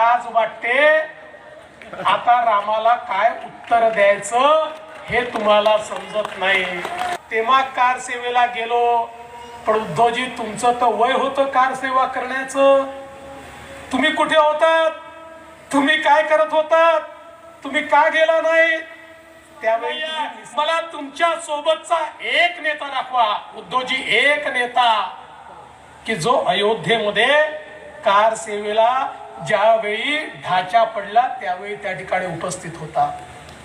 लाज वाटते आता रामाला काय उत्तर द्यायचं हे तुम्हाला समजत नाही. तेव्हा कार सेवेला गेलो. पण उद्धवजी तुमचं तर वय होतं कार सेवा करण्याचं. तुम्ही कुठे होतात? तुम्ही काय करत होतात? तुम्ही का गेला नाही? त्यावेळी मला तुमच्या सोबतचा एक नेता दाखवा. उद्धवजी एक नेता. की जो अयोध्येमध्ये कार सेवेला ज्यावेळी ढाचा पडला त्यावेळी त्या ठिकाणी उपस्थित होता.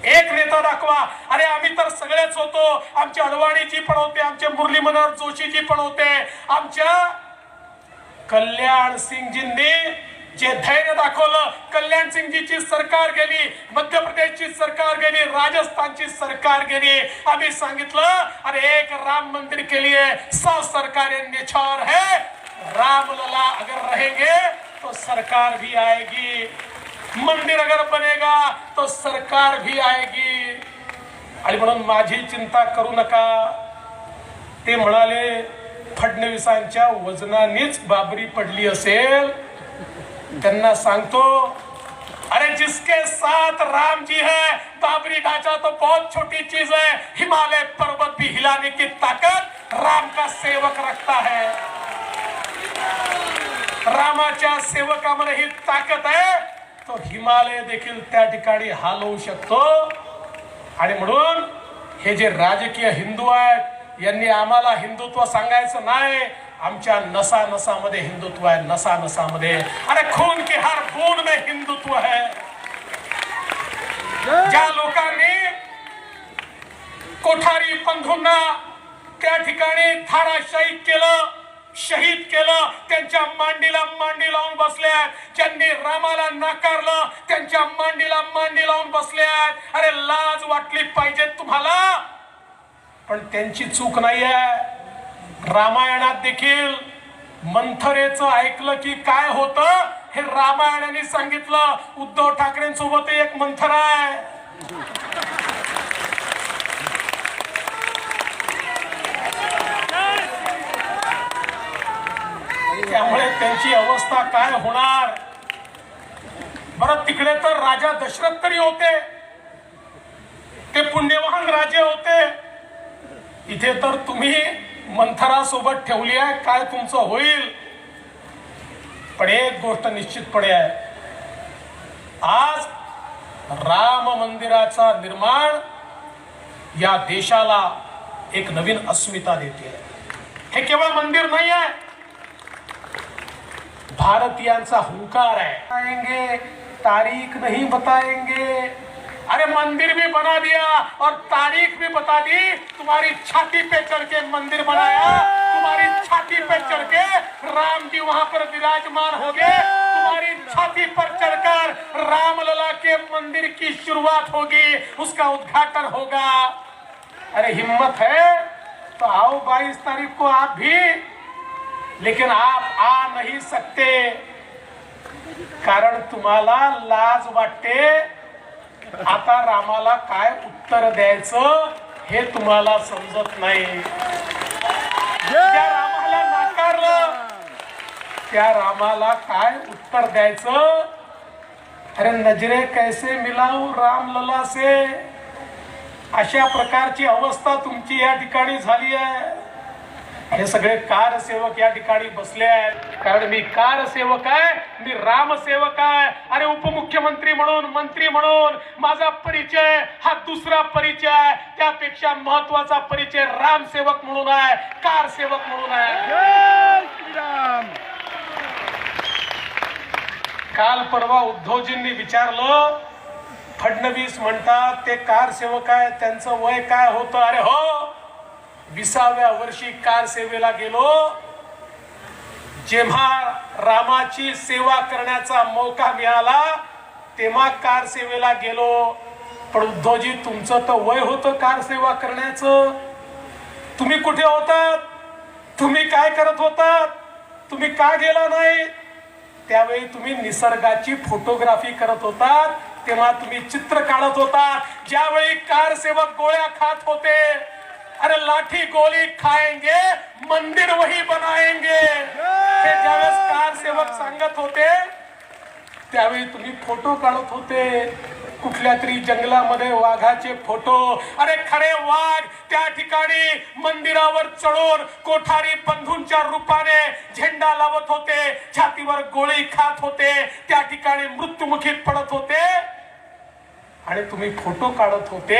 एक नेता दाखवा. अरे आम्ही तर सगळेच होतो. आमचे अडवाणीजी पण होते आमचे मुरली मनोहर जोशीजी पण होते. आमच्या कल्याण सिंगजींनी जे धैर्य दाखवलं कल्याण सिंगजीची सरकार गेली मध्य प्रदेशची सरकार गेली राजस्थानची सरकार गेली. आम्ही सांगितलं अरे एक राम मंदिर के लिए सब सरकारें निछावर है राम लला अगर रहेंगे सरकार भी आएगी। मंदिर अगर बनेगा तो सरकार भी आएगी। आणि म्हणून माझी चिंता करू नका। ते म्हणाले, फडणवीसांच्या वजनानेच बाबरी पडली असेल. त्यांना सांगतो, अरे, जिसके साथ राम जी है, बाबरी ढांचा तो बहुत छोटी चीज़ है। हिमालय पर्वत भी हिलाने की ताकत राम का सेवक रखता है। रामाच्या सेवकामध्ये ही ताकद आहे. तो हिमालय देखील त्या ठिकाणी हलवू शकतो. आणि म्हणून हे जे राजकीय हिंदू आहेत यांनी आम्हाला हिंदुत्व सांगायचं नाही. आमच्या नसा नसामध्ये हिंदुत्व आहे नसा नसामध्ये अरे खून की हर बूंद में हिंदुत्व है. ज्या! लोकांनी कोठारी बंधूंना त्या ठिकाणी थाराशाही केलं शहीद केलं त्यांच्या मांडीला मांडी लावून बसल्यात. ज्यांनी रामाला नाकारलं त्यांच्या मांडीला मांडी लावून बसल्यात. अरे लाज वाटली पाहिजे तुम्हाला. पण त्यांची चूक नाहीये. रामायणात देखील मंथरेचं ऐकलं की काय होतं हे रामायणाने सांगितलं. उद्धव ठाकरेंसोबत एक मंथर आहे. त्यांची अवस्था काय होणार? बरं तिकडे तर राजा दशरथ तरी होते. ते पुण्यवान राजे होते. इथे तर तुम्ही मंथरा सोबत ठेवली आहे. काय तुमचं होईल? पण एक गोष्ट निश्चितपणे आहे. आज राम मंदिराचा निर्माण या देशाला एक नवीन अस्मिता देते. हे केवळ मंदिर नाही आहे भारतीयांचा हुंकार है आएँगे तारीख नहीं बताएँगे। अरे मंदिर भी बना दिया और तारीख भी बता दी। तुम्हारी छाती पे चढ़ के मंदिर बनाया। तुम्हारी छाती पे चढ़ के राम जी वहाँ पर विराजमान हो गए। तुम्हारी छाती पर चढ़कर रामलला के मंदिर की शुरुआत होगी। उसका उद्घाटन होगा। अरे हिम्मत है? तो आओ बाईस तारीख को आप भी लेकिन आप आ नहीं सकते। कारण तुम्हाला लाज वाटते। आता रामाला काय उत्तर द्यायचं हे तुम्हाला समजत नाही. त्या रामाला नाकारलं त्या रामाला काय उत्तर द्यायचं? अरे नजरे कैसे मिलाऊ राम लला से अशा प्रकारची अवस्था तुमची या ठिकाणी झाली आहे. हे सगळे कार सेवक या ठिकाणी बसले आहेत. कारण मी कार सेवक आहे मी राम सेवक आहे. अरे उपमुख्यमंत्री म्हणून मंत्री म्हणून माझा परिचय हा दुसरा परिचय आहे. त्यापेक्षा महत्त्वाचा परिचय राम सेवक म्हणून आहे कार सेवक म्हणून आहे. काल परवा उद्धवजींनी विचारलं फडणवीस म्हणतात ते कार सेवक आहे त्यांचं वय काय होतं? अरे हो विसाव्या वर्षी कार सेवेला गेलो. जेव्हा रामाची सेवा करण्याचा मौका मिळाला तेव्हा कार सेवेला गेलो. पण उद्धवजी तुमचं तर वय होतं कार सेवा करण्याचं. तुम्ही कुठे होतात? तुम्ही काय करत होतात? तुम्ही का गेला नाही? त्यावेळी तुम्ही निसर्गाची फोटोग्राफी करत होतात तेव्हा तुम्ही चित्र काढत होता ज्यावेळी कार सेवक गोळ्या खात होते अरे लाठी गोली खाएंगे मंदिर वही बनाएंगे। हे ज्यावेळेस कार सेवक सांगत होते त्यावेळी तुम्ही फोटो काढत होते. कुठल्या तरी जंगलामध्ये वाघाचे फोटो अरे खरे वाघ त्या ठिकाणी मंदिरावर चढून कोठारी बंधूंच्या रूपाने झेंडा लावत होते छातीवर गोळी खात होते त्या ठिकाणी मृत्युमुखी पडत होते. आणि तुम्ही फोटो काढत होते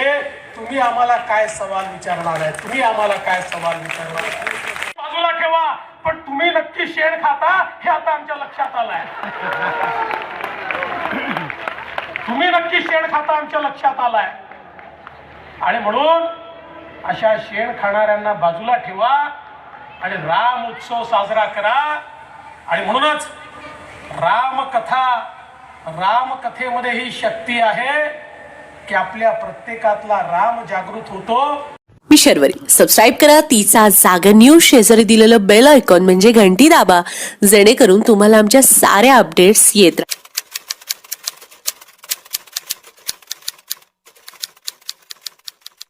तुम्ही आम्हाला काय सवाल विचारणार आहे? तुम्ही आम्हाला काय सवाल विचारणार आहे? बाजूला ठेवा पण तुम्ही नक्की शेण खाता हे आता आमच्या लक्षात आलंय. तुम्ही नक्की शेण खाता आमच्या लक्षात आलाय. आणि म्हणून अशा शेण खाणाऱ्यांना बाजूला ठेवा आणि राम उत्सव साजरा करा. आणि म्हणूनच रामकथा रामकथेमध्ये ही शक्ती आहे. की आपल्या प्रत्येकातला राम जागृत होतो. मी शर्वरी. सबस्क्राईब करा. तिचा जागर न्यूज शेजारी दिलेलं बेल आयकॉन म्हणजे घंटी दाबा. जेणेकरून तुम्हाला आमच्या साऱ्या अपडेट्स येत राहतील